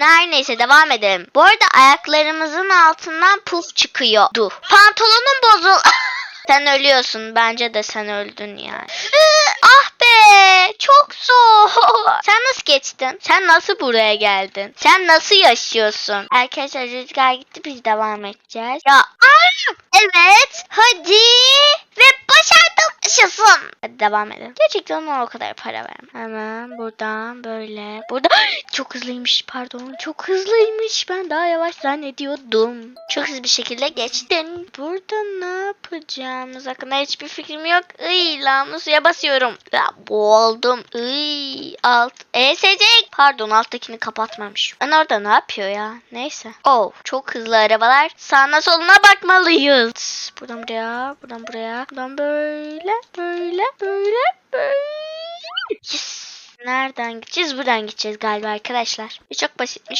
Her neyse devam edelim. Bu arada ayaklarımızın altından puf çıkıyordu. Pantolonum bozul. sen ölüyorsun. Bence de sen öldün yani. Ah be çok zor. Sen nasıl geçtin? Sen nasıl buraya geldin? Sen nasıl yaşıyorsun? Arkadaşlar rüzgar gitti biz devam edeceğiz. Ya evet hadi yaşasın. Hadi devam edelim. Gerçekten ona o kadar para vermem. Hemen buradan böyle. Burada çok hızlıymış pardon. Çok hızlıymış. Ben daha yavaş zannediyordum. Çok hızlı bir şekilde geçtim. Burada ne yapacağımız hakkında hiçbir fikrim yok. Iy lan suya basıyorum. Ya boğuldum. Iy alt. ESC. Pardon alttakini kapatmamış. Ben orada ne yapıyor ya? Neyse. Oh çok hızlı arabalar. Sağına soluna bakmalıyız. Buradan buraya. Buradan buraya. Buradan böyle. Böyle. Böyle. Böyle. Yes. Nereden gideceğiz? Buradan gideceğiz galiba arkadaşlar. Çok basitmiş.